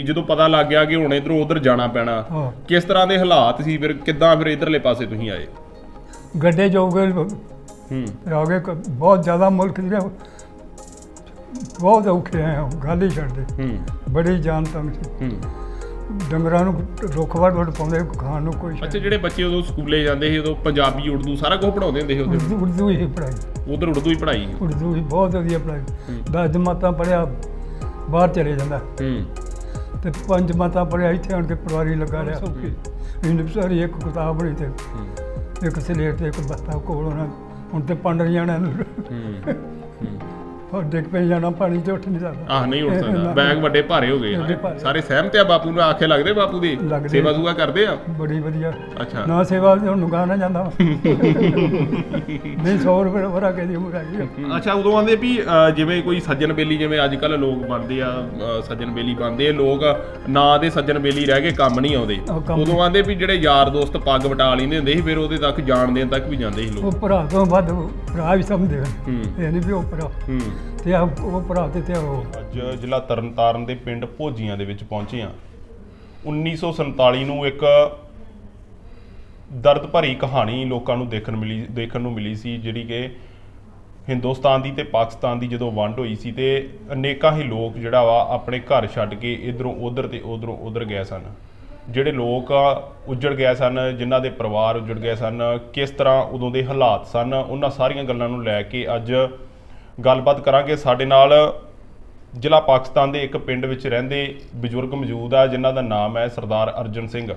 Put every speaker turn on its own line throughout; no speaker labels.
ਜਦੋਂ ਪਤਾ ਲੱਗ ਗਿਆ ਕਿ ਹੁਣ ਇਧਰੋਂ ਉਧਰ ਜਾਣਾ ਪੈਣਾ ਕਿਸ ਤਰ੍ਹਾਂ ਦੇ ਹਾਲਾਤ ਸੀ? ਫਿਰ ਕਿੱਦਾਂ ਫਿਰ ਇਧਰਲੇ ਪਾਸੇ ਤੁਸੀਂ ਆਏ?
ਗੱਡੇ ਜਾਓਗੇ
ਹੂੰ।
ਆਗੇ ਬਹੁਤ ਜ਼ਿਆਦਾ ਮੁਲਕ ਜਿਹੜੇ ਬਹੁਤ ਔਖੇ ਆ ਗੱਲ ਹੀ ਛੱਡ ਦੇ।
ਹੂੰ।
ਬੜੀ ਜਾਨ ਤੰਗ ਸੀ।
ਹੂੰ।
ਡੰਗਰਾਂ ਨੂੰ ਰੁੱਖ ਵੱਢ ਵੱਢ ਪਾਉਂਦੇ ਖਾਣ ਨੂੰ ਕੋਈ
ਅੱਛਾ ਜਿਹੜੇ ਬੱਚੇ ਉਦੋਂ ਸਕੂਲੇ ਜਾਂਦੇ ਸੀ ਉਦੋਂ ਪੰਜਾਬੀ ਉਰਦੂ ਸਾਰਾ ਕੁਝ ਪੜਾਉਂਦੇ ਹੁੰਦੇ ਸੀ ਉਦੋਂ?
ਉਰਦੂ ਹੀ ਪੜਾਈ
ਉਧਰ ਉਰਦੂ ਹੀ ਪੜਾਈ
ਉਰਦੂ ਹੀ ਬਹੁਤ ਵਧੀਆ ਪੜਾਈ। ਦਸ ਜਮਾਤਾਂ ਪੜਿਆ ਬਾਹਰ ਚਲੇ ਜਾਂਦਾ।
ਹੂੰ।
ਤੇ ਪੰਜ ਜਮਾਤਾਂ ਪੜਿਆ ਇੱਥੇ ਆਣ ਕੇ ਪਰਿਵਾਰੀ ਲੱਗਾ ਰਿਹਾ। ਇਹਨੇ ਸਾਰੀ ਇੱਕ ਕਿਤਾਬ ਬਣੀ ਤੇ ਇੱਕ ਸਲੇਟ ਤੇ ਇੱਕ ਬਸਤਾ ਕੋਲ ਉਹਨਾਂ ਹੁਣ ਤੇ ਪੰਡ ਜਾਣਾ
ਹੂੰ।
ਹੋਰ ਡਿੱਗ ਪਈ ਜਾਣਾ ਪਾਣੀ ਚ ਉੱਠ ਨਹੀਂ ਸਕਦਾ।
ਆਹ ਨਹੀਂ ਉੱਠ ਸਕਦਾ। ਬੈਗ ਵੱਡੇ ਭਾਰੇ ਹੋ ਗਏ
ਵੱਡੇ ਭਾਰੇ।
ਸਾਰੇ ਸਹਿਮਤ ਆ ਬਾਪੂ ਨੂੰ ਆਖੇ ਲੱਗਦੇ ਬਾਪੂ ਦੀ?
ਲੱਗਦੇ।
ਸੇਵਾ ਸੂਆ ਕਰਦੇ ਆ?
ਬੜੀ ਵਧੀਆ।
ਅੱਛਾ।
ਨਾ ਸੇਵਾ ਤੇ ਹੁਣ ਨੁਕਾ ਨਾ ਜਾਂਦਾ। ਨਹੀਂ 100 ਰੁਪਏ ਵਰਾ ਕੇ ਦੀ ਉਮਰ ਹੈਗੀ ਆ।
ਅੱਛਾ ਉਦੋਂ ਆਂਦੇ ਵੀ ਅ, ਜਿਵੇਂ ਕੋਈ ਸੱਜਣ ਬੇਲੀ ਜਿਵੇਂ ਅੱਜ ਕੱਲ ਲੋਕ ਬਣਦੇ ਆ ਅ, ਸੱਜਣ ਬੇਲੀ ਬਣਦੇ ਆ ਲੋਕ ਨਾਂ ਦੇ ਸੱਜਣ ਬੇਲੀ ਰਹਿ ਕੇ ਕੰਮ ਨਹੀਂ ਆਉਂਦੇ।
ਕੰਮ-
ਉਦੋਂ ਆਂਦੇ ਵੀ ਜਿਹੜੇ ਯਾਰ ਦੋਸਤ ਪੱਗ ਵਟਾ ਲੈਂਦੇ ਹੁੰਦੇ ਸੀ ਫਿਰ ਉਹਦੇ ਤੱਕ ਜਾਣ ਦੇਣ ਤੱਕ ਵੀ ਜਾਂਦੇ ਸੀ ਲੋਕ।
ਉਹ ਭਰਾ ਤੋਂ ਵੱਧ ਭਰਾ ਵੀ ਸਮਝਦੇ ਹਨ
ਹੂੰ।
ਇਹ ਨਹੀਂ ਵੀ ਉਹ ਭਰਾ।
ਹੂੰ।
ਤੇ ਆ ਉਹ ਭਰਾ ਤੇ ਤੇ ਉਹ।
ਅੱਜ ਜ਼ਿਲ੍ਹਾ ਤਰਨਤਾਰਨ ਦੇ ਪਿੰਡ ਭੋਜੀਆਂ ਦੇ ਵਿੱਚ ਪਹੁੰਚੇ ਆ 1947 ਨੂੰ ਇੱਕ ਦਰਦ ਭਰੀ ਕਹਾਣੀ ਲੋਕਾਂ ਨੂੰ ਦੇਖਣ ਮਿਲੀ, ਦੇਖਣ ਨੂੰ ਮਿਲੀ ਸੀ, ਜਿਹੜੀ ਕਿ ਹਿੰਦੁਸਤਾਨ ਦੀ ਤੇ ਪਾਕਿਸਤਾਨ ਦੀ ਜਦੋਂ ਵੰਡ ਹੋਈ ਸੀ ਤੇ ਅਨੇਕਾਂ ਹੀ ਲੋਕ ਜਿਹੜਾ ਵਾ ਆਪਣੇ ਘਰ ਛੱਡ ਕੇ ਇਧਰੋਂ ਉਧਰ ਤੇ ਉਧਰੋਂ ਉਧਰ ਗਏ ਸਨ। ਜਿਹੜੇ ਲੋਕ ਉੱਜੜ ਗਏ ਸਨ, ਜਿਨ੍ਹਾਂ ਦੇ ਪਰਿਵਾਰ ਉੱਜੜ ਗਏ ਸਨ, ਕਿਸ ਤਰ੍ਹਾਂ ਉਦੋਂ ਦੇ ਹਾਲਾਤ ਸਨ, ਉਹਨਾਂ ਸਾਰੀਆਂ ਗੱਲਾਂ ਨੂੰ ਲੈ ਕੇ ਅੱਜ ਗੱਲਬਾਤ ਕਰਾਂਗੇ। ਸਾਡੇ ਨਾਲ ਜ਼ਿਲ੍ਹਾ ਪਾਕਿਸਤਾਨ ਦੇ ਇੱਕ ਪਿੰਡ ਵਿੱਚ ਰਹਿੰਦੇ ਬਜ਼ੁਰਗ ਮੌਜੂਦ ਆ ਜਿਨ੍ਹਾਂ ਦਾ ਨਾਮ ਹੈ ਸਰਦਾਰ ਅਰਜਨ ਸਿੰਘ।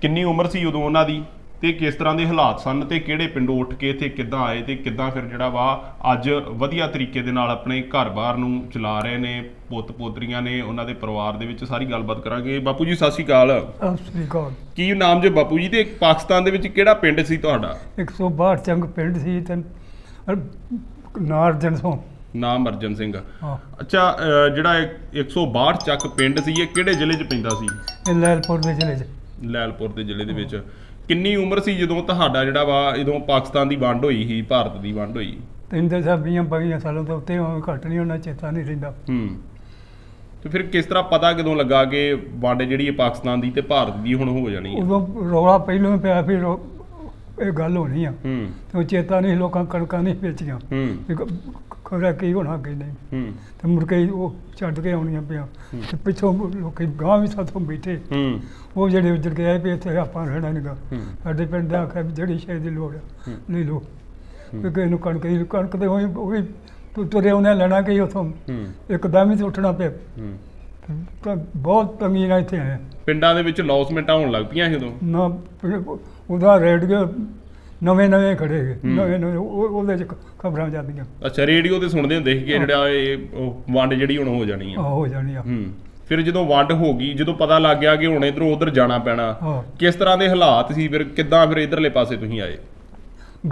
ਕਿੰਨੀ ਉਮਰ ਸੀ ਉਦੋਂ ਉਹਨਾਂ ਦੀ ਤੇ ਕਿਸ ਤਰ੍ਹਾਂ ਦੇ ਹਾਲਾਤ ਸਨ ਤੇ ਕਿਹੜੇ ਪਿੰਡੋਂ ਉੱਠ ਕੇ ਇੱਥੇ ਕਿੱਦਾਂ ਆਏ ਤੇ ਕਿੱਦਾਂ ਫਿਰ ਜਿਹੜਾ ਵਾ ਅੱਜ ਵਧੀਆ ਤਰੀਕੇ ਦੇ ਨਾਲ ਆਪਣੇ ਘਰ-ਬਾਰ ਨੂੰ ਚਲਾ ਰਹੇ ਨੇ ਪੁੱਤ ਪੋਤਰੀਆਂ ਨੇ ਉਹਨਾਂ ਦੇ ਪਰਿਵਾਰ ਦੇ ਵਿੱਚ ਸਾਰੀ ਗੱਲਬਾਤ ਕਰਾਂਗੇ। ਬਾਪੂ ਜੀ ਸਤਿ ਸ਼੍ਰੀ ਅਕਾਲ।
ਅਸਲੀ ਕੌਰ
ਕੀ ਨਾਮ ਜੇ ਬਾਪੂ ਜੀ ਤੇ ਪਾਕਿਸਤਾਨ ਦੇ ਵਿੱਚ ਕਿਹੜਾ ਪਿੰਡ ਸੀ ਤੁਹਾਡਾ?
162 ਚੰਗ ਪਿੰਡ ਸੀ ਤੇ ਨਾਰਜਨ ਤੋਂ
ਨਾਮ ਅਰਜਨ ਸਿੰਘ
ਹਾਂ।
ਅੱਛਾ ਜਿਹੜਾ ਇਹ 162 ਚੱਕ ਪਿੰਡ ਸੀ ਇਹ ਕਿਹੜੇ ਜ਼ਿਲ੍ਹੇ 'ਚ ਪੈਂਦਾ ਸੀ?
ਇਹ ਲੈਲਪੁਰ ਦੇ ਜ਼ਿਲ੍ਹੇ 'ਚ।
ਲੈਲਪੁਰ ਦੇ ਜ਼ਿਲ੍ਹੇ ਦੇ ਵਿੱਚ। ਕਿੰਨੀ ਉਮਰ ਸੀ ਜਦੋਂ ਤੁਹਾਡਾ ਜਿਹੜਾ ਵਾ ਜਦੋਂ ਪਾਕਿਸਤਾਨ ਦੀ ਵੰਡ ਹੋਈ ਸੀ ਭਾਰਤ ਦੀ ਵੰਡ ਹੋਈ?
ਤਿੰਨ ਦੇ 20 22 ਸਾਲਾਂ ਤੋਂ ਉੱਤੇ ਹੋਵੇ ਘੱਟ ਨਹੀਂ ਉਹਨਾਂ ਚੇਤਾ ਨਹੀਂ ਰਹਿੰਦਾ।
ਹੂੰ। ਤੇ ਫਿਰ ਕਿਸ ਤਰ੍ਹਾਂ ਪਤਾ ਕਦੋਂ ਲੱਗਾ ਕਿ ਵੰਡ ਜਿਹੜੀ ਹੈ ਪਾਕਿਸਤਾਨ ਦੀ ਤੇ ਭਾਰਤ ਦੀ ਹੁਣ ਹੋ ਜਾਣੀ ਹੈ?
ਉਦੋਂ ਰੌਲਾ ਪਹਿਲੋਂ ਹੀ ਪਿਆ ਫਿਰ ਉਹ- ਇਹ ਗੱਲ ਹੋਣੀ ਆ।
ਹੂੰ।
ਤੇ ਉਹ ਚੇਤਾ ਨਹੀਂ ਲੋਕਾਂ ਕਣਕਾਂ ਨਹੀਂ ਵੇਚੀਆਂ।
ਹੂੰ।
ਖਬਰ ਕੀ ਹੋਣਾ ਕੀ ਨਹੀਂ।
ਹੂੰ।
ਤੇ ਮੁੜ ਕੇ ਉਹ ਛੱਡ ਕੇ ਆਉਣੀਆਂ ਪਿਆ ਤੇ ਪਿੱਛੋਂ ਲੋਕੀ ਗਾਂ ਵੀ ਸਾਥੋਂ ਬੈਠੇ।
ਹੂੰ।
ਉਹ ਜਿਹੜੇ ਉੱਜੜ ਕੇ ਆਏ ਵੀ ਇੱਥੇ ਆਪਾਂ ਰਹਿਣਾ ਨਹੀਂਗਾ ਸਾਡੇ ਪਿੰਡ ਦਾ ਆਖਿਆ ਵੀ ਜਿਹੜੀ ਸ਼ੈ ਦੀ ਲੋੜ ਆ
ਹੂੰ।
ਲੈ ਲਓ। ਕਿ ਕਿਸੇ ਨੂੰ ਕਣਕ ਦੀ ਕਣਕ ਤੇ ਉਹੀ ਉਹੀ ਤੁਰੇ ਉਹਨੇ ਲੈਣਾ ਕਿ ਉਥੋਂ ਇੱਕਦਮ ਹੀ ਉੱਠਣਾ ਪਿਆ।
ਹੂੰ।
ਤਾਂ ਬਹੁਤ ਤੰਗੀ ਨਾਲ ਇੱਥੇ ਆਏ।
ਪਿੰਡਾਂ ਦੇ ਵਿੱਚ ਲੌਸਮੈਂਟਾਂ ਹੋਣ ਲੱਗ ਪਈਆਂ ਸੀ ਉਦੋਂ?
ਨਾ ਉਹਦਾ ਰੇਡੀਓ ਨਵੇਂ ਨਵੇਂ ਖੜੇ
ਹੂੰ।
ਨਵੇਂ ਨਵੇਂ ਉਹ- ਉਹਦੇ ਚ ਖਬਰਾਂ ਜਾਂਦੀਆਂ।
ਅੱਛਾ ਰੇਡੀਓ ਤੇ ਸੁਣਦੇ ਹੁੰਦੇ ਸੀ ਕਿ ਜਿਹੜਾ ਇਹ ਉਹ ਵੰਡ ਜਿਹੜੀ ਹੁਣ ਹੋ ਜਾਣੀ
ਆ।
ਆ
ਹੋ ਜਾਣੀ ਆ।
ਹੂੰ। ਫਿਰ ਜਦੋਂ ਵੰਡ ਹੋ ਗਈ ਜਦੋਂ ਪਤਾ ਲੱਗ ਗਿਆ ਕਿ ਹੁਣ ਇਧਰੋਂ ਉਧਰ ਜਾਣਾ ਪੈਣਾ
ਹਾਂ।
ਕਿਸ ਤਰ੍ਹਾਂ ਦੇ ਹਾਲਾਤ ਸੀ? ਫਿਰ ਕਿੱਦਾਂ ਫਿਰ ਇਧਰਲੇ ਪਾਸੇ ਤੁਸੀਂ ਆਏ?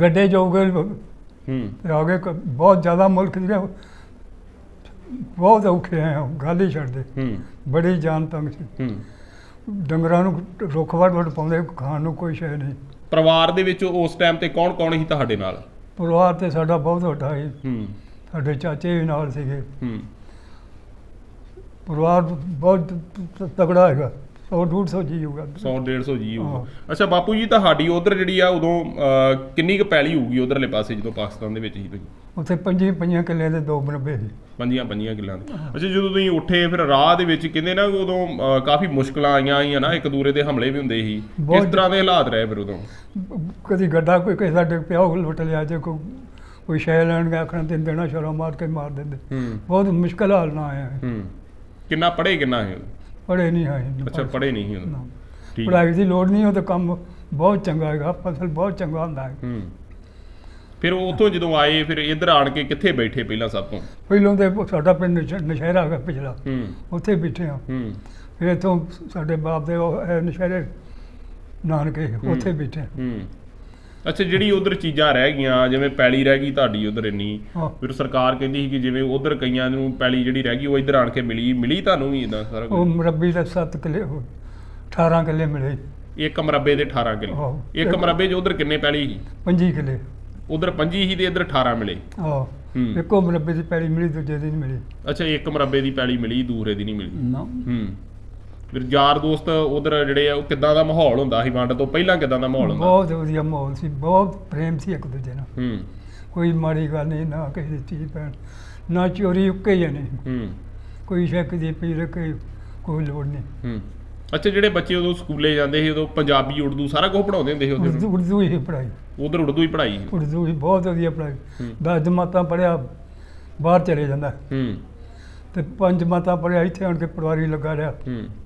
ਗੱਡੇ ਜਾਓਗੇ
ਹੂੰ।
ਆਗੇ ਬਹੁਤ ਜ਼ਿਆਦਾ ਮੁਲਕ ਜਿਹੜੇ ਬਹੁਤ ਔਖੇ ਆ ਗੱਲ ਹੀ ਛੱਡ ਦੇ।
ਹੂੰ।
ਬੜੀ ਜਾਨ ਤੰਗ ਸੀ।
ਹੂੰ।
ਡੰਗਰਾਂ ਨੂੰ ਰੁੱਖ ਵੱਢ ਵੱਢ ਪਾਉਂਦੇ ਖਾਣ ਨੂੰ ਕੋਈ ਸ਼ੈ ਨਹੀਂ।
ਪਰਿਵਾਰ ਦੇ ਵਿੱਚ ਉਸ ਟਾਈਮ ਤੇ ਕੌਣ ਕੌਣ ਸੀ ਤੁਹਾਡੇ ਨਾਲ?
ਪਰਿਵਾਰ ਤੇ ਸਾਡਾ ਬਹੁਤ ਵੱਡਾ ਸੀ।
ਹੂੰ।
ਸਾਡੇ ਚਾਚੇ ਵੀ ਨਾਲ ਸੀਗੇ।
ਹੂੰ।
ਪਰਿਵਾਰ ਬਹੁਤ ਤ- ਤਗੜਾ ਹੈਗਾ। 100 150 ਜੀ ਹੋਊਗਾ।
100 150 ਜੀ ਹੋਊਗਾ। ਅੱਛਾ ਬਾਪੂ ਜੀ ਤੁਹਾਡੀ ਉਧਰ ਜਿਹੜੀ ਆ ਉਦੋਂ ਅਹ, ਕਿੰਨੀ ਕੁ ਪੈਲੀ ਹੋਊਗੀ ਉਧਰਲੇ ਪਾਸੇ ਜਦੋਂ ਪਾਕਿਸਤਾਨ ਦੇ ਵਿੱਚ ਸੀ ਤੁਸੀਂ?
ਉੱਥੇ ਪੰਜੀ ਪੰਜਾਂ ਕਿੱਲੇ ਦੇ ਦੋ ਬਨਬੇ ਸੀ।
ਪੰਜੀਆਂ ਪੰਜੀਆਂ ਕਿੱਲਾਂ ਦੇ। ਅੱਛਾ ਜਦੋਂ ਤੁਸੀਂ ਉੱਠੇ ਫਿਰ ਰਾਹ ਦੇ ਵਿੱਚ ਕਹਿੰਦੇ ਨਾ ਉਦੋਂ ਅਹ, ਕਾਫੀ ਮੁਸ਼ਕਲਾਂ ਆਈਆਂ ਆਈਆਂ ਨਾ ਇੱਕ ਦੂਰੇ ਦੇ ਹਮਲੇ ਵੀ ਹੁੰਦੇ ਸੀ। ਕਿਸ
ਬਹੁਤ-
ਤਰ੍ਹਾਂ ਦੇ ਹਾਲਾਤ ਰਹੇ ਫਿਰ ਉਦੋਂ?
ਕਦੀ ਗੱਡਾ ਕੋਈ ਕਿਸੇ ਦਾ ਡਿੱਗ ਪਿਆ ਉਹ ਲੁੱਟ ਲਿਆ ਜੇ ਕੋਈ ਕੋਈ ਸ਼ੈ ਲੈਣ ਗਿਆ ਆਖਣਾ ਤੇ ਦੇਣਾ ਸ਼ਰਮ ਮਾਰ ਕੇ ਮਾਰ ਦਿੰਦੇ।
ਹੂੰ।
ਬਹੁਤ ਮੁਸ਼ਕਲ ਹਾਲ ਨਾ ਆਇਆ।
ਹੂੰ। ਕਿੰਨਾ ਪੜ੍ਹੇ ਕਿੰਨਾ ਹੈ?
ਪੜੇ ਨਹੀਂ ਆਏ
ਅੱਛਾ ਪੜ੍ਹੇ ਨਹੀਂ ਸੀ ਉਦੋਂ
ਨਾ।
ਠੀਕ। ਹੈ।
ਪੜ੍ਹਾਈ ਦੀ ਲੋੜ ਨਹੀਂ ਉਹ ਤਾਂ ਕੰਮ ਬਹੁਤ ਚੰਗਾ ਹੈਗਾ ਫਸਲ ਬਹੁਤ ਚੰਗਾ ਹੁੰਦਾ ਹੈ।
ਹੂੰ। ਫਿਰ ਉੱਥੋਂ ਜਦੋਂ ਆਏ ਫਿਰ ਇੱਧਰ ਆਣ ਕੇ ਕਿੱਥੇ ਬੈਠੇ ਪਹਿਲਾਂ ਸਭ ਤੋਂ?
ਪਹਿਲੋਂ ਤੇ ਸਾਡਾ ਪਿੰਡ ਨਸ਼- ਨਸ਼ਹਿਰਾ ਹੈਗਾ ਪਿਛਲਾ।
ਹੂੰ।
ਉੱਥੇ ਬੈਠੇ
ਹੂੰ।
ਫਿਰ ਇੱਥੋਂ ਸਾਡੇ ਬਾਪ ਦੇ ਉਹ ਹੈ ਨਸ਼ਹਿਰੇ ਨਾਨਕੇ ਉੱਥੇ ਬੈਠੇ।
ਹੂੰ। ਅੱਛਾ ਜਿਹੜੀ ਉਧਰ ਚੀਜ਼ਾਂ ਰਹਿ ਗਈਆਂ ਜਿਵੇਂ ਪੈਲੀ ਰਹਿ ਗਈ ਤੁਹਾਡੀ ਉਧਰ ਇੰਨੀ
ਹਾਂ।
ਫਿਰ ਸਰਕਾਰ ਕਹਿੰਦੀ ਸੀ ਕਿ ਜਿਵੇਂ ਉਧਰ ਕਈਆਂ ਨੂੰ ਪੈਲੀ ਜਿਹੜੀ ਰਹਿ ਗਈ ਉਹ ਇੱਧਰ ਆਣ ਕੇ ਮਿਲੀ ਮਿਲੀ ਤੁਹਾਨੂੰ ਵੀ ਇਦਾਂ ਸਾਰਾ
ਉਹ ਮਰਬੀ ਦੇ 7 ਕਿੱਲੇ ਉਹ 18 ਕਿੱਲੇ ਮਿਲੇ।
ਇੱਕ ਮਰਬੇ ਦੇ 18 ਕਿੱਲੇ। ਇੱਕ ਮਰਬੇ 'ਚ ਉਧਰ ਕਿੰਨੇ ਪੈਲੀ ਸੀ?
25 ਕਿੱਲੇ।
ਉਧਰ 25 ਸੀ ਤੇ ਇੱਧਰ 18 ਮਿਲੇ।
ਆਹ
ਹੂੰ।
ਇੱਕੋ ਮਰਬੇ ਦੀ ਪੈਲੀ ਮਿਲੀ ਦੂਜੇ ਦੀ ਨਹੀਂ ਮਿਲੀ।
ਅੱਛਾ ਇੱਕ ਮਰਬੇ ਦੀ ਪੈਲੀ ਮਿਲੀ ਦੂਸਰੇ ਦੀ ਨਹੀਂ ਮਿਲੀ।
ਨਾ।
ਹੂੰ। ਫਿਰ ਯਾਰ ਦੋਸਤ ਉਧਰ ਜਿਹੜੇ ਆ ਉਹ ਕਿੱਦਾਂ ਦਾ ਮਾਹੌਲ ਹੁੰਦਾ ਸੀ? ਵੰਡ ਤੋਂ ਪਹਿਲਾਂ ਕਿੱਦਾਂ ਦਾ ਮਾਹੌਲ ਹੁੰਦਾ?
ਬਹੁਤ ਵਧੀਆ ਮਾਹੌਲ ਸੀ ਬਹੁਤ ਪ੍ਰੇਮ ਸੀ ਇੱਕ ਦੂਜੇ ਨਾਲ।
ਹੂੰ।
ਕੋਈ ਮਾੜੀ ਗੱਲ ਨਹੀਂ ਨਾ ਕਿਸੇ ਦੀ ਚੀਜ਼ ਪੈਣ ਨਾ ਚੋਰੀ ਉੱਕੇ ਨਹੀਂ
ਹੂੰ।
ਕੋਈ ਸ਼ੱਕ ਦੀ ਪੀਰ ਕੋਈ ਕੋਈ ਲੋੜ ਨਹੀਂ।
ਹੂੰ। ਅੱਛਾ ਜਿਹੜੇ ਬੱਚੇ ਉਦੋਂ ਸਕੂਲੇ ਜਾਂਦੇ ਸੀ ਉਦੋਂ ਪੰਜਾਬੀ ਉਰਦੂ ਸਾਰਾ ਕੁਝ ਪੜਾਉਂਦੇ ਹੁੰਦੇ ਸੀ
ਉਰਦੂ
ਉਧਰ
ਉਰਦੂ ਹੀ ਪੜਾਈ
ਉਧਰ ਉਰਦੂ ਹੀ ਪੜਾਈ
ਉਰਦੂ ਹੀ ਬਹੁਤ ਵਧੀਆ ਪੜਾਈ। ਦਸ ਜਮਾਤਾਂ ਪੜਿਆ ਬਾਹਰ ਚਲੇ ਜਾਂਦਾ।
ਹੂੰ।
ਤੇ ਪੰਜ ਜਮਾਤਾਂ ਪੜਿਆ ਇੱਥੇ ਆਣ ਕੇ ਪਟਵਾਰੀ ਲੱਗਾ ਰਿਹਾ।
ਹੂੰ।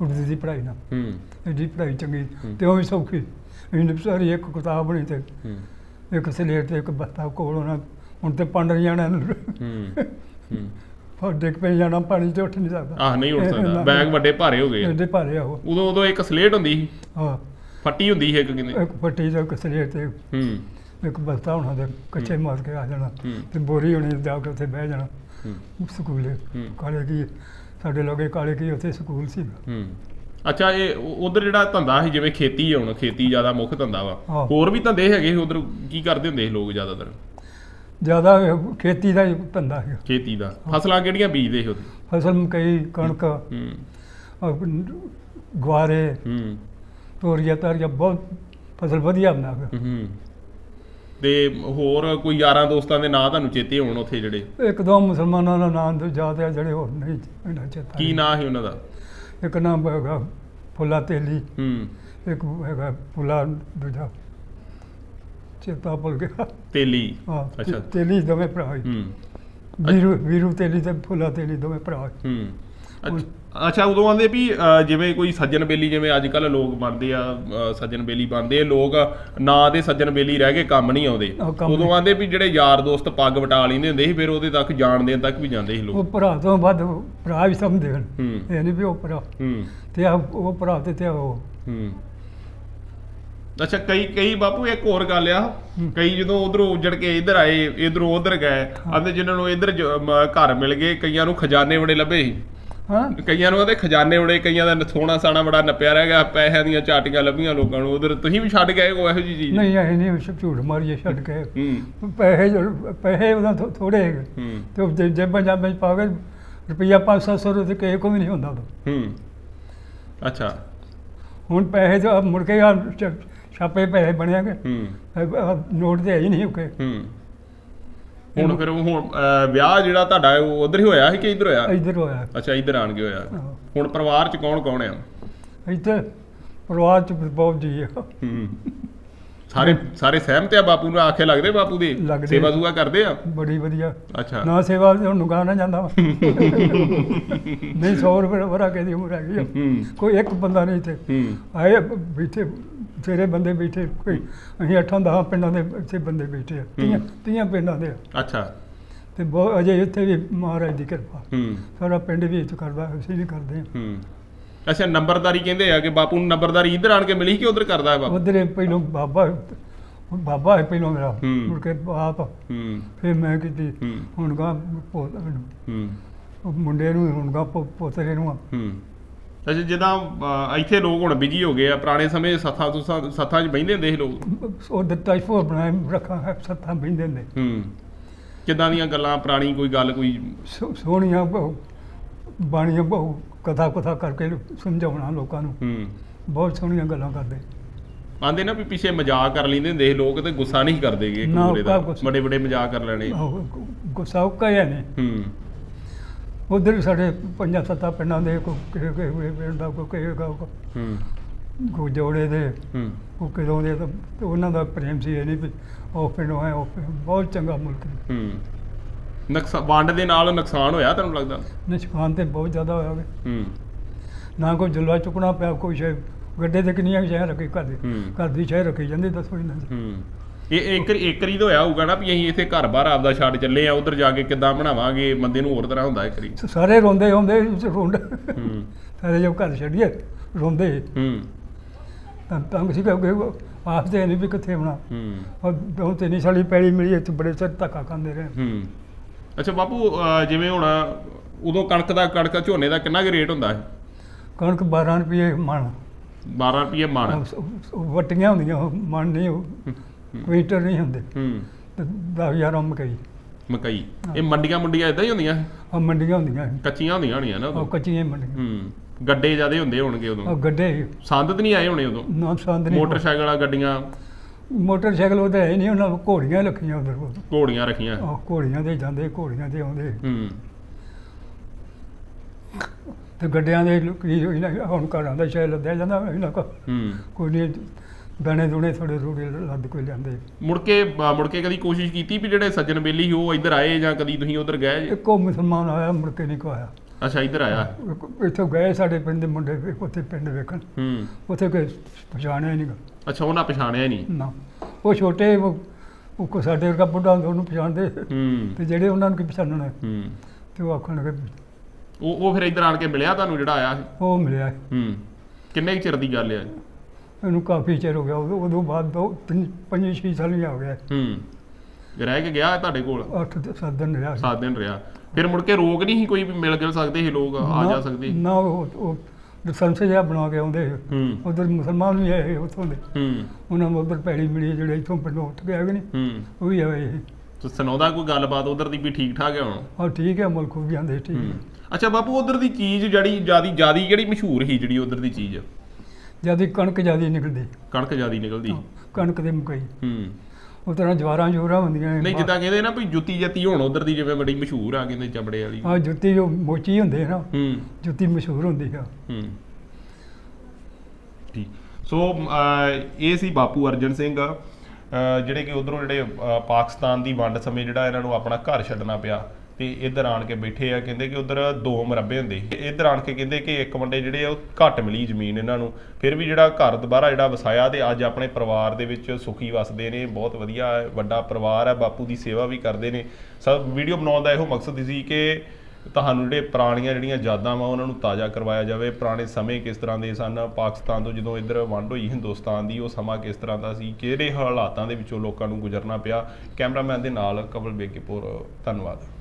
ਉਰਦੂ ਦੀ ਪੜਾਈ ਨਾਲ।
ਹੂੰ।
ਇਹਦੀ ਪੜਾਈ ਚੰਗੀ। ਤੇ ਉਹ ਵੀ ਸੌਖੀ। ਇਹਨੇ ਸਾਰੀ ਇੱਕ ਕਿਤਾਬ ਬਣੀ ਤੇ
ਹੂੰ।
ਇੱਕ ਸਲੇਟ ਤੇ ਇੱਕ ਬਸਤਾ ਕੋਲ ਉਹਨਾਂ ਹੁਣ ਤੇ ਪੰਡ ਜਾਣਾ
ਹੂੰ। ਹੂੰ।
ਡਿੱਗ ਪਈ ਜਾਣਾ ਪਾਣੀ ਚ ਉੱਠ ਨਹੀਂ ਸਕਦਾ।
ਆਹ ਨਹੀਂ ਉੱਠ ਸਕਦਾ। ਬੈਗ ਵੱਡੇ ਭਾਰੇ ਹੋ ਗਏ।
ਇਹਦੇ ਭਾਰੇ ਆ ਉਹ।
ਉਦੋਂ ਉਦੋਂ ਇੱਕ ਸਲੇਟ ਹੁੰਦੀ ਸੀ।
ਹਾਂ।
ਫੱਟੀ ਹੁੰਦੀ ਸੀ ਇੱਕ ਕਿੰਨੇ?
ਇੱਕ ਪੱਟੀ ਦਾ ਇੱਕ ਸਲੇਟ ਤੇ।
ਹੂੰ।
ਇੱਕ ਬਸਤਾ ਹੋਣਾ ਤੇ ਕੱਚੇ ਮਾਰ ਕੇ ਆ ਜਾਣਾ। ਤੇ ਬੋਰੀ ਹੋਣੀ ਜਾ ਕੇ ਉੱਥੇ ਬਹਿ ਜਾਣਾ।
ਹੂੰ।
ਸਕੂਲੇ। ਕਾਲੇ ਕੀ? ਸਾਡੇ ਲੋਗੇ ਕਾਲੇ ਕੀ ਉੱਥੇ ਸਕੂਲ ਸੀ।
ਹੂੰ। ਅੱਛਾ ਇਹ ਉਧਰ ਜਿਹੜਾ ਧੰਦਾ ਸੀ ਜਿਵੇਂ ਖੇਤੀ ਆ ਹੁਣ ਖੇਤੀ ਜ਼ਿਆਦਾ ਮੁੱਖ ਧੰਦਾ ਵਾ।
ਹਾਂ।
ਹੋਰ ਵੀ ਧੰਦੇ ਹੈਗੇ ਉਧਰ ਕੀ ਕਰਦੇ ਹੁੰਦੇ ਸੀ ਲੋਕ ਜ਼ਿਆਦਾਤਰ?
ਜ਼ਿਆਦਾ ਖੇਤੀ ਦਾ ਹੀ ਧੰਦਾ ਹੈ
ਖੇਤੀ ਦਾ। ਫਸਲਾਂ ਕਿਹੜੀਆਂ ਬੀਜਦੇ ਸੀ ਉਧਰ
ਫਸਲ ਮਕਈ ਕਣਕ
ਹੂੰ।
ਅਹ ਗੁਆਰੇ
ਹੂੰ।
ਤੋਰੀਆ ਤਾਰੀਆ ਬਹੁਤ ਫਸਲ ਵਧੀਆ ਬਣਾ ਕੇ।
ਹੂੰ। ਤੇ ਹੋਰ ਕੋਈ ਯਾਰਾਂ ਦੋਸਤਾਂ ਦੇ ਨਾਂ ਤੁਹਾਨੂੰ ਚੇਤੇ ਹੋਣ ਉੱਥੇ ਜਿਹੜੇ?
ਇੱਕ ਦੋ ਮੁਸਲਮਾਨਾਂ ਦਾ ਨਾਮ ਤੋਂ ਯਾਦ ਹੈ ਜਿਹੜੇ ਹੋਰ ਨਹੀਂ ਇਹਨਾਂ ਚੇਤਾ
ਕੀ ਨਾਂ ਸੀ ਉਹਨਾਂ ਦਾ?
ਇੱਕ ਨਾਮ ਹੈਗਾ ਫੁੱਲਾ ਤੇਲੀ
ਹੂੰ।
ਇੱਕ ਹੈਗਾ ਫੁੱਲਾ ਦੂਜਾ ਚੇਤਾ ਭੁੱਲ ਗਿਆ।
ਤੇਲੀ।
ਹਾਂ
ਅੱਛਾ।
ਤੇਲੀ ਦੋਵੇਂ ਭਰਾ।
ਹੂੰ।
ਵੀਰੂ ਵੀਰੂ ਤੇਲੀ ਤੇ ਫੁੱਲਾ ਤੇਲੀ ਦੋਵੇਂ ਭਰਾ।
ਹੂੰ। ਅੱਛ- ਉਦੋਂ ਆਂਦੇ ਵੀ ਜਿਵੇਂ ਕੋਈ ਸੱਜਣ ਬੇਲੀ ਜਿਵੇਂ ਅੱਜ ਕੱਲ ਲੋਕ ਬਣਦੇ ਆ ਸੱਜਣ ਬੇਲੀ ਬਣਦੇ ਆ ਲੋਕ ਨਾਂ ਦੇ ਸੱਜਣ ਬੇਲੀ ਰਹਿ ਕੇ ਕੰਮ ਨਹੀਂ ਆਉਂਦੇ। ਉਦੋਂ। ਆਂਦੇ ਵੀ ਜਿਹੜੇ ਯਾਰ ਦੋਸਤ ਪੱਗ ਵਟਾ ਲੈਂਦੇ ਹੁੰਦੇ ਸੀ ਫਿਰ ਉਹਦੇ ਤੱਕ ਜਾਣ ਦੇਣ ਤੱਕ ਵੀ ਜਾਂਦੇ ਸੀ
ਉਹ
ਲੋਕ
ਭਰਾ ਤੋਂ ਵੱਧ ਭਰਾ ਵੀ ਸਮਝਦੇ ਹਨ। ਇਹ ਨਹੀਂ ਵੀ ਉਹ ਭਰਾ। ਤੇ ਆ ਉਹ ਭਰਾ ਤੇ ਤੇ ਉਹ।
ਹੂੰ। ਅੱਛਾ ਕਈ ਕਈ ਬਾਪੂ ਇੱਕ ਹੋਰ ਗੱਲ ਆ। ਕਈ ਜਦੋਂ ਉਧਰੋਂ ਉੱਜੜ ਕੇ ਇੱਧਰ ਆਏ ਇਧਰੋਂ ਉਧਰ ਗਏ ਆਂਦੇ ਜਿਨ੍ਹਾਂ ਨੂੰ ਇੱਧਰ ਘਰ ਮਿਲ ਗਏ ਕਈਆਂ ਨੂੰ ਖਜ਼ਾਨੇ ਬੜੇ ਲੱਭੇ ਸੀ।
ਹਾਂ।
ਕਈਆਂ ਨੂੰ ਉਹਦੇ ਖਜ਼ਾਨੇ ਬੜੇ ਕਈਆਂ ਦਾ ਸੋਨਾ ਸਾਣਾ ਬੜਾ ਨੱਪਿਆ ਰਹਿ ਗਿਆ ਪੈਸਿਆਂ ਦੀਆਂ ਝਾਟੀਆਂ ਲੱਭੀਆਂ ਲੋਕਾਂ ਨੂੰ ਉਧਰ ਤੁਸੀਂ ਵੀ ਛੱਡ ਗਏ ਕੋ ਇਹੋ ਜੀ ਚੀਜ਼?
ਨਹੀਂ ਇਹ ਨਹੀਂ ਝੂਠ ਮਾਰੀਏ ਛੱਡ ਕੇ ਪੈਸੇ ਪੈਸੇ ਉਹਦਾ ਥੋ- ਥੋੜੇ ਹੈਗੇ।
ਹੂੰ।
ਤੇ ਉਹ ਜੇਬਾਂ ਜਾਬਾਂ ਚ ਪਾ ਕੇ ਰੁਪਈਆ 500 ਰੁਪਏ ਕਿਸੇ ਕੋ ਵੀ ਨਹੀਂ ਹੁੰਦਾ ਉਦੋਂ।
ਹੂੰ। ਅੱਛਾ।
ਹੁਣ ਪੈਸੇ ਜੋ ਮੁੜ ਕੇ ਛਾਪੇ ਪੈਸੇ ਬਣਿਆਗੇ
ਹੂੰ।
ਨੋਟ ਤੇ ਹੈ ਹੀ ਨਹੀਂ ਕਿ।
ਹੂੰ। ਹੁਣ ਫਿਰ ਉਹ ਹੁਣ ਅਹ, ਵਿਆਹ ਜਿਹੜਾ ਤੁਹਾਡਾ ਉਹ ਉਧਰ ਹੀ ਹੋਇਆ ਸੀ ਕਿ ਇੱਧਰ ਹੋਇਆ?
ਇੱਧਰ ਹੋਇਆ।
ਅੱਛਾ ਇੱਧਰ ਆਣ ਕੇ ਹੋਇਆ। ਹੁਣ ਪਰਿਵਾਰ ਚ ਕੌਣ ਕੌਣ ਆ?
ਇੱਥੇ ਪਰਿਵਾਰ ਚ ਬਹੁਤ ਜੀ ਹੂੰ।
ਸਾਰੇ ਸਾਰੇ ਸਹਿਮਤ ਆ ਬਾਪੂ ਨੂੰ? ਆਖੇ ਲੱਗਦੇ ਬਾਪੂ ਦੇ?
ਲੱਗਦੇ।
ਸੇਵਾ ਸੁਵਾ ਕਰਦੇ ਆ?
ਬੜੀ ਵਧੀਆ।
ਅੱਛਾ।
ਨਾ ਸੇਵਾ ਹੁਣ ਗਾਣਾ ਜਾਂਦਾ ਵਾ। ਨਹੀਂ 100 ਰੁਪਏ ਵਰਾ ਕੇ ਦੀ ਉਮਰ ਹੈਗੀ ਆ।
ਹੂੰ।
ਕੋਈ ਇੱਕ ਬੰਦਾ ਨਹੀਂ ਇੱਥੇ।
ਹੂੰ।
ਆਏ ਬੈਠੇ। ਤੇਰੇ ਬੰਦੇ ਬੈਠੇ ਕੋਈ ਅਸੀਂ ਅੱਠਾਂ ਦਸਾਂ ਪਿੰਡਾਂ ਦੇ ਇੱਥੇ ਬੰਦੇ ਬੈਠੇ ਆ। ਤੀਆਂ ਤੀਆਂ ਪਿੰਡਾਂ ਦੇ ਆ।
ਅੱਛਾ।
ਤੇ ਬਹੁਤ ਅਜੇ ਇੱਥੇ ਵੀ ਮਹਾਰਾਜ ਦੀ ਕਿਰਪਾ।
ਹੂੰ।
ਸਾਰਾ ਪਿੰਡ ਵੀ ਇੱਥੇ ਕਰਦਾ ਅਸੀਂ ਵੀ ਕਰਦੇ ਹਾਂ
ਹੂੰ। ਅੱਛਾ ਨੰਬਰਦਾਰੀ ਕਹਿੰਦੇ ਆ ਕਿ ਬਾਪੂ ਨੂੰ ਨੰਬਰਦਾਰੀ ਇੱਧਰ ਆਣ ਕੇ ਮਿਲੀ ਕਿ ਉਧਰ ਕਰਦਾ ਹੈ ਬਾਪੂ?
ਉਧਰੇ ਪਹਿਲੋਂ ਬਾਬਾ ਬਾਬਾ ਹੈ ਪਹਿਲੋਂ ਮੇਰਾ।
ਹੂੰ।
ਮੁੜ ਕੇ ਆਪ।
ਹੂੰ।
ਫਿਰ ਮੈਂ ਕੀਤੀ।
ਹੂੰ।
ਹੁਣ ਗਾ ਪੋਤ ਨੂੰ
ਹੂੰ।
ਉਹ ਮੁੰਡੇ ਨੂੰ ਹੁਣ ਗਾ ਪੋ- ਪੋਤਰੇ ਨੂੰ ਆ।
ਹੂੰ। ਅੱਛਾ ਜਿੱਦਾਂ ਅਹ, ਇੱਥੇ ਲੋਕ ਹੁਣ ਬਿਜ਼ੀ ਹੋ ਗਏ ਆ ਪੁਰਾਣੇ ਸਮੇਂ ਸੱਥਾਂ ਤੁਸਾਂ ਸੱਥਾਂ 'ਚ ਬਹਿੰਦੇ ਹੁੰਦੇ ਸੀ ਲੋਕ?
ਉਹ ਦਿੱਤਾ ਫੋਰ ਬਣਾਏ ਰੱਖਾ ਹੈ ਸੱਤਾਂ ਬਹਿੰਦੇ ਨੇ
ਹੂੰ। ਕਿੱਦਾਂ ਦੀਆਂ ਗੱਲਾਂ ਪੁਰਾਣੀ ਕੋਈ ਗੱਲ ਕੋਈ?
ਸੋ- ਸੋਹਣੀਆਂ ਬਹੁ ਬਾਣੀਆਂ ਬਹੁ ਕਥਾ ਕਥਾ ਕਰਕੇ ਸਮਝਾਉਣਾ ਲੋਕਾਂ ਨੂੰ।
ਹੂੰ।
ਬਹੁਤ ਸੋਹਣੀਆਂ ਗੱਲਾਂ ਕਰਦੇ।
ਆਂਦੇ ਨਾ ਵੀ ਪਿੱਛੇ ਮਜ਼ਾਕ ਕਰ ਲੈਂਦੇ ਹੁੰਦੇ ਸੀ ਲੋਕ ਤੇ ਗੁੱਸਾ ਨਹੀਂ ਕਰਦੇਗੇ ਇੱਕ
ਨਾ,
ਦੂਜੇ ਦਾ।
ਗੁੱਸਾ-
ਬੜੇ ਬੜੇ ਮਜ਼ਾਕ ਕਰ ਲੈਣੇ।
ਗੁੱਸਾ ਉਹ ਕਹਿਆ ਨੇ।
ਹੂੰ।
ਉਧਰ ਸਾਡੇ ਪੰਜਾਂ ਸੱਤਾਂ ਪਿੰਡਾਂ ਦੇ ਕੋ ਕਿਸੇ ਕਿਸੇ ਪਿੰਡ ਦਾ ਕੋ ਕਹੇਗਾ
ਹੂੰ।
ਕੋ ਜੋੜੇ ਦੇ
ਹੂੰ।
ਕੋ ਕਿਦੋਂ ਦੇ ਤਾਂ ਤੇ ਉਹਨਾਂ ਦਾ ਪ੍ਰੇਮ ਸੀ ਇਹ ਨਹੀਂ ਵੀ ਉਹ ਪਿੰਡੋਂ ਹੈ ਉਹ ਪਿੰਡ- ਬਹੁਤ ਚੰਗਾ ਮੁਲਕ ਸੀ।
ਹੂੰ। ਨਕਸਾ ਵੰਡ ਦੇ ਨਾਲ ਨੁਕਸਾਨ ਹੋਇਆ ਤੁਹਾਨੂੰ ਲੱਗਦਾ?
ਨੁਕਸਾਨ ਤੇ ਬਹੁਤ ਜ਼ਿਆਦਾ ਹੋਇਆ ਵੇ।
ਹੂੰ।
ਨਾ ਕੋਈ ਜੁਲਵਾ ਚੁੱਕਣਾ ਪਿਆ ਕੋਈ ਸ਼ੈ ਗੱਡੇ ਤੇ ਕਿੰਨੀਆਂ ਸ਼ਹਿ ਰੱਖੀ ਘਰ ਦੇ
ਹੂੰ।
ਘਰ ਦੀ ਸ਼ਹਿ ਰੱਖੀ ਜਾਂਦੀ ਦੱਸੋ ਇਹਨਾਂ ਦੀ।
ਹੂੰ। ਇਹ ਇੱਕ ਇੱਕ ਰੀ ਤਾਂ ਹੋਇਆ ਹੋਊਗਾ ਨਾ ਵੀ ਅਸੀਂ ਇੱਥੇ ਘਰ-ਬਾਰ ਆਪਦਾ ਛੱਡ ਚੱਲੇ ਆ ਉਧਰ ਜਾ ਕੇ ਕਿੱਦਾਂ ਬਣਾਵਾਂਗੇ ਬੰਦੇ ਨੂੰ ਹੋਰ ਤਰ੍ਹਾਂ ਹੁੰਦਾ ਇੱਕ ਰੀ
ਸਾਰੇ ਰੋਂਦੇ ਹੁੰਦੇ ਰੋਂਦ
ਹੂੰ।
ਸਾਰੇ ਜੋ ਘਰ ਛੱਡੀਏ ਰੋਂਦੇ।
ਹੂੰ।
ਤਾਂ ਤੰਗ ਸੀ ਕਿ ਆਪਦੇ ਨਹੀਂ ਵੀ ਕਿੱਥੇ ਹੋਣਾ।
ਹੂੰ।
ਉਹ ਦੋ ਤਿੰਨ ਸਾਲੀ ਪੈਲੀ ਮਿਲੀ ਇੱਥੇ ਬੜੇ ਸਿਰ ਧੱਕਾ ਖਾਂਦੇ ਰਹੇ।
ਹੂੰ। ਅੱਛਾ ਬਾਪੂ ਅਹ ਜਿਵੇਂ ਹੁਣ ਉਦੋਂ ਕਣਕ ਦਾ ਕਣਕ ਝੋਨੇ ਦਾ ਕਿੰਨਾ ਕੁ ਰੇਟ ਹੁੰਦਾ ਹੈ
ਕਣਕ 12 ਰੁਪਏ ਮਣ।
12 ਰੁਪਏ ਮਣ।
ਵਟੀਆਂ ਹੁੰਦੀਆਂ ਉਹ ਮਣ ਨਹੀਂ ਉਹ ਕੁਇੰਟਲ ਨਹੀਂ ਹੁੰਦੇ।
ਹੂੰ।
ਤੇ 10000 ਮਕਈ।
ਮਕਈ। ਇਹ ਮੰਡੀਆਂ ਮੁੰਡੀਆਂ ਇਦਾਂ ਹੀ ਹੁੰਦੀਆਂ?
ਉਹ ਮੰਡੀਆਂ ਹੁੰਦੀਆਂ। ਸੀ।
ਕੱਚੀਆਂ ਹੁੰਦੀਆਂ ਹੋਣੀਆਂ ਨਾ
ਉਹ
ਉਦੋਂ?
ਕੱਚੀਆਂ ਹੀ ਮੰਡੀਆਂ।
ਹੂੰ। ਗੱਡੇ ਜਿਆਦੇ ਹੁੰਦੇ ਹੋਣਗੇ
ਉਹ
ਉਦੋਂ
ਗੱਡੇ। ਸੀ,
ਸੰਦ ਤਾਂ ਨਹੀਂ ਆਏ ਹੋਣੇ ਉਦੋਂ?
ਨਾ ਸੰਦ ਨਹੀਂ।
ਮੋਟਰਸਾਈਕਲ ਆ ਗੱਡੀਆਂ?
ਮੋਟਰਸਾਈਕਲ ਉਹਦੇ ਹੈ ਨਹੀਂ ਉਹਨਾਂ ਕੋਲ ਘੋੜੀਆਂ ਰੱਖੀਆਂ ਉਧਰ।
ਘੋੜੀਆਂ ਰੱਖੀਆਂ।
ਆਹ ਘੋੜੀਆਂ ਤੇ ਜਾਂਦੇ ਘੋੜੀਆਂ ਤੇ ਆਉਂਦੇ।
ਹੂੰ।
ਤੇ ਗੱਡਿਆਂ ਦੇ ਕੀ ਇਹਨਾਂ ਹੁਣ ਘਰਾਂ ਦਾ ਸ਼ੈਲ ਲੱਦਿਆ ਜਾਂਦਾ ਇਹਨਾਂ ਕੋ
ਹੂੰ।
ਕੋਈ ਨਹੀਂ। ਦਾਣੇ ਦੂਣੇ ਥੋੜੇ ਥੋੜੇ ਲੱਦ ਕੋਈ ਲਿਆਂਦੇ।
ਮੁੜ ਕੇ ਮੁੜ ਕੇ ਕਦੀ ਕੋਸ਼ਿਸ਼ ਕੀਤੀ ਵੀ ਜਿਹੜੇ ਸੱਜਣ ਬੇਲੀ ਉਹ ਇੱਧਰ ਆਏ ਜਾਂ ਕਦੀ ਤੁਸੀਂ ਉੱਧਰ ਗਏ ਜੇ?
ਇੱਕੋ ਮੁਸਲਮਾਨ ਆਇਆ ਮੁੜ ਕੇ ਨਹੀਂ ਕੋ ਆਇਆ।
ਅੱਛਾ ਇੱਧਰ ਆਇਆ।
ਇੱਥੋਂ ਗਏ ਸਾਡੇ ਪਿੰਡ ਦੇ ਮੁੰਡੇ ਵੀ ਉੱਥੇ ਪਿੰਡ ਵੇਖਣ।
ਹੂੰ।
ਉੱਥੇ ਕੋਈ ਪਛਾਣਿਆ ਨਹੀਂ
ਅੱਛਾ ਉਹਨਾਂ ਪਛਾਣਿਆ ਨਹੀਂ?
ਨਾ। ਉਹ ਛੋਟੇ ਉਹ ਕੋ ਸਾਡੇ ਵਰਗਾ ਬੁੱਢਾ ਉਹਨੂੰ ਪਛਾਣਦੇ।
ਹੂੰ।
ਤੇ ਜਿਹੜੇ ਉਹਨਾਂ ਨੂੰ ਕੀ ਪਛਾਣਨਾ?
ਹੂੰ।
ਤੇ ਉਹ ਆਖਣ ਲੱਗੇ ਵੀ
ਉਹ ਉਹ ਫਿਰ ਇੱਧਰ ਆਣ ਕੇ ਮਿਲਿਆ ਤੁਹਾਨੂੰ ਜਿਹੜਾ ਆਇਆ ਸੀ?
ਉਹ ਮਿਲਿਆ।
ਹੂੰ। ਕਿੰਨੇ ਚਿਰ ਦੀ ਗੱਲ ਹੈ
ਇਹਨੂੰ ਕਾਫੀ ਚਿਰ ਹੋ ਗਿਆ ਉਦੋਂ ਉਦੋਂ ਬਾਅਦ ਦੋ ਪੰਜ ਛੇ ਸਾਲ ਹੀ ਹੋ ਗਏ।
ਹੂੰ ਰਹਿ ਕੇ ਗਿਆ ਤੁਹਾਡੇ ਕੋਲ?
ਅੱਠ ਤੇ ਸੱਤ ਦਿਨ ਰਿਹਾ ਸੀ।
7 ਦਿਨ ਰਿਹਾ। ਫਿਰ ਮੁੜ ਕੇ ਰੋਕ ਨਹੀਂ ਸੀ ਕੋਈ ਵੀ ਮਿਲ ਗਿਲ ਸਕਦੇ ਸੀ ਲੋਕ ਆ
ਨਾ-
ਜਾ ਸਕਦੇ ਸੀ?
ਨਾ ਉਹ ਉਹ ਲਾਇਸੈਂਸ ਜਿਹਾ ਬਣਾ ਕੇ ਆਉਂਦੇ
ਹੂੰ।
ਉਧਰ ਮੁਸਲਮਾਨ ਵੀ ਆਏ ਉੱਥੋਂ ਦੇ।
ਹੂੰ।
ਉਹਨਾਂ ਨੂੰ ਉਧਰ ਪੈੜੀ ਮਿਲੀ ਜਿਹੜੇ ਇੱਥੋਂ ਪਿੰਡੋਂ ਉੱਠ ਕੇ ਗਏ ਨੇ
ਹੂੰ।
ਉਹ ਵੀ ਆਏ ਸੀ।
ਤੇ ਸੁਣਾਉਂਦਾ ਕੋਈ ਗੱਲਬਾਤ ਉਧਰ ਦੀ ਵੀ ਠੀਕ ਠਾਕ ਹੈ ਹੁਣ?
ਹਾਂ ਠੀਕ ਹੈ ਮੁਲਕ ਵੀ ਆਂਦੇ ਠੀਕ
ਹੂੰ। ਅੱਛਾ ਬਾਪੂ ਉਧਰ ਦੀ ਚੀਜ਼ ਜਿਹੜੀ ਜਿਆਦੀ ਜਿਆਦੀ ਜਿਹੜੀ ਮਸ਼ਹੂਰ ਸੀ ਜਿਹੜੀ ਉਧਰ ਦੀ ਚੀਜ਼?
ਜਦ ਕਣਕ ਜਿਆਦੀ ਨਿਕਲਦੀ।
ਕਣਕ ਜਿਆਦੀ ਨਿਕਲਦੀ।
ਕਣਕ ਦੇ ਮਕਈ
ਹੂੰ।
ਉਹ ਤਰ੍ਹਾਂ ਜਵਾਰਾਂ ਜੋਰਾਂ ਹੁੰਦੀਆਂ ਨੇ।
ਨਹੀਂ ਜਿੱਦਾਂ ਕਹਿੰਦੇ ਨਾ ਵੀ ਜੁੱਤੀ ਜੱਤੀ ਹੁਣ ਉਧਰ ਦੀ ਜਿਵੇਂ ਬੜੀ ਮਸ਼ਹੂਰ ਆ ਕਹਿੰਦੇ ਚਮੜੇ ਵਾਲੀ।
ਆਹ ਜੁੱਤੀ ਜੋ ਮੋਚੀ ਹੁੰਦੇ ਨਾ
ਹੂੰ।
ਜੁੱਤੀ ਮਸ਼ਹੂਰ ਹੁੰਦੀ ਆ।
ਹੂੰ। ਠੀਕ। ਸੋ ਅਹ, ਇਹ ਸੀ ਬਾਪੂ ਅਰਜਨ ਸਿੰਘ ਅਹ, ਜਿਹੜੇ ਕਿ ਉਧਰੋਂ ਜਿਹੜੇ ਅਹ, ਪਾਕਿਸਤਾਨ ਦੀ ਵੰਡ ਸਮੇਂ ਜਿਹੜਾ ਇਹਨਾਂ ਨੂੰ ਆਪਣਾ ਘਰ ਛੱਡਣਾ ਪਿਆ। ਤੇ ਇੱਧਰ ਆਣ ਕੇ ਬੈਠੇ ਆ, ਕਹਿੰਦੇ ਕਿ ਉਧਰ ਦੋ ਮਰੱਬੇ ਹੁੰਦੇ ਸੀ। ਇੱਧਰ ਆਣ ਕੇ ਕਹਿੰਦੇ ਕਿ ਇੱਕ ਮੁੰਡੇ ਜਿਹੜੇ ਆ, ਉਹ ਘੱਟ ਮਿਲੀ ਜ਼ਮੀਨ ਇਹਨਾਂ ਨੂੰ। ਫਿਰ ਵੀ ਜਿਹੜਾ ਘਰ ਦੁਬਾਰਾ ਜਿਹੜਾ ਵਸਾਇਆ ਤੇ ਅੱਜ ਆਪਣੇ ਪਰਿਵਾਰ ਦੇ ਵਿੱਚ ਸੁਖੀ ਵਸਦੇ ਨੇ, ਬਹੁਤ ਵਧੀਆ ਵੱਡਾ ਪਰਿਵਾਰ ਹੈ, ਬਾਪੂ ਦੀ ਸੇਵਾ ਵੀ ਕਰਦੇ ਨੇ। ਸਭ ਵੀਡੀਓ ਬਣਾਉਣ ਦਾ ਇਹੋ ਮਕਸਦ ਸੀ ਕਿ ਤੁਹਾਨੂੰ ਜਿਹੜੇ ਪੁਰਾਣੀਆਂ ਜਿਹੜੀਆਂ ਯਾਦਾਂ ਵਾ, ਉਹਨਾਂ ਨੂੰ ਤਾਜ਼ਾ ਕਰਵਾਇਆ ਜਾਵੇ। ਪੁਰਾਣੇ ਸਮੇਂ ਕਿਸ ਤਰ੍ਹਾਂ ਦੇ ਸਨ, ਪਾਕਿਸਤਾਨ ਤੋਂ ਜਦੋਂ ਇੱਧਰ ਵੰਡ ਹੋਈ ਹਿੰਦੁਸਤਾਨ ਦੀ, ਉਹ ਸਮਾਂ ਕਿਸ ਤਰ੍ਹਾਂ ਦਾ ਸੀ, ਕਿਹੜੇ ਹਾਲਾਤਾਂ ਦੇ ਵਿੱਚੋਂ ਲੋਕਾਂ ਨੂੰ ਗੁਜ਼ਰਨਾ ਪਿਆ। ਕੈਮਰਾਮੈਨ ਦੇ ਨਾਲ ਕਵਲ ਬੇਗੇਪੁਰ, ਧੰਨਵਾਦ।